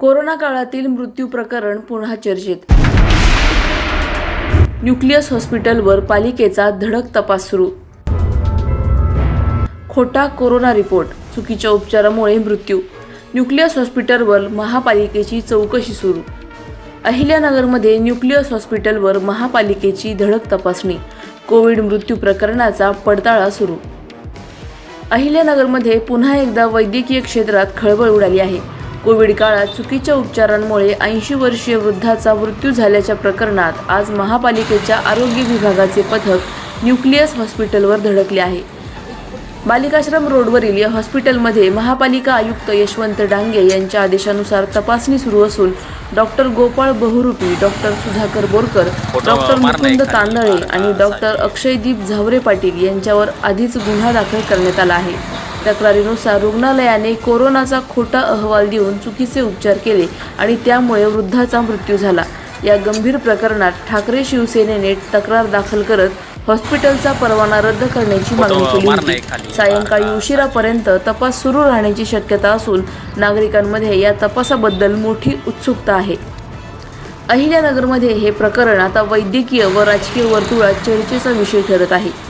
Corona काळातील मृत्यू प्रकरण पुन्हा चर्चेत. न्यूक्लियस हॉस्पिटलवर पालिकेचा धडक तपास सुरू. खोटा कोरोना रिपोर्ट चुकीच्या उपचारामुळे मृत्यू. न्यूक्लियस हॉस्पिटलवर महापालिकेची चौकशी सुरू. अहिल्यानगरमध्ये न्यूक्लियस हॉस्पिटलवर महापालिकेची धडक तपासणी कोविड मृत्यू प्रकरणाचा पडताळा सुरू. अहिल्यानगरमध्ये पुन्हा एकदा वैद्यकीय क्षेत्रात खळबळ उडाली आहे. कोविड काळात चुकीच्या उपचारांमुळे ऐंशी वर्षीय वृद्धाचा मृत्यू झाल्याच्या प्रकरणात आज महापालिकेच्या आरोग्य विभागाचे पथक न्यूक्लियस हॉस्पिटलवर धडकले आहे. बालिकाश्रम रोडवरील या हॉस्पिटलमध्ये महापालिका आयुक्त यशवंत डांगे यांच्या आदेशानुसार तपासणी सुरू असून doctor Gopal Bahurupi doctor Sudhakar Borkar doctor Mukund Tandale आणि डॉक्टर अक्षयदीप झावरे पाटील यांच्यावर आधीच गुन्हा दाखल करण्यात आला आहे. तक्रारीनुसार रुग्णालयाने कोरोनाचा खोटा अहवाल देऊन चुकीचे उपचार केले आणि त्यामुळे वृद्धाचा मृत्यू झाला. या गंभीर प्रकरणात ठाकरे शिवसेनेने तक्रार दाखल करत हॉस्पिटलचा परवाना रद्द करण्याची मागणी केली होती. सायंकाळी उशिरापर्यंत तपास सुरू राहण्याची शक्यता असून नागरिकांमध्ये या तपासाबद्दल मोठी उत्सुकता आहे. अहिल्यानगरमध्ये हे प्रकरण आता वैद्यकीय व राजकीय वर्तुळात चर्चेचा विषय ठरत आहे.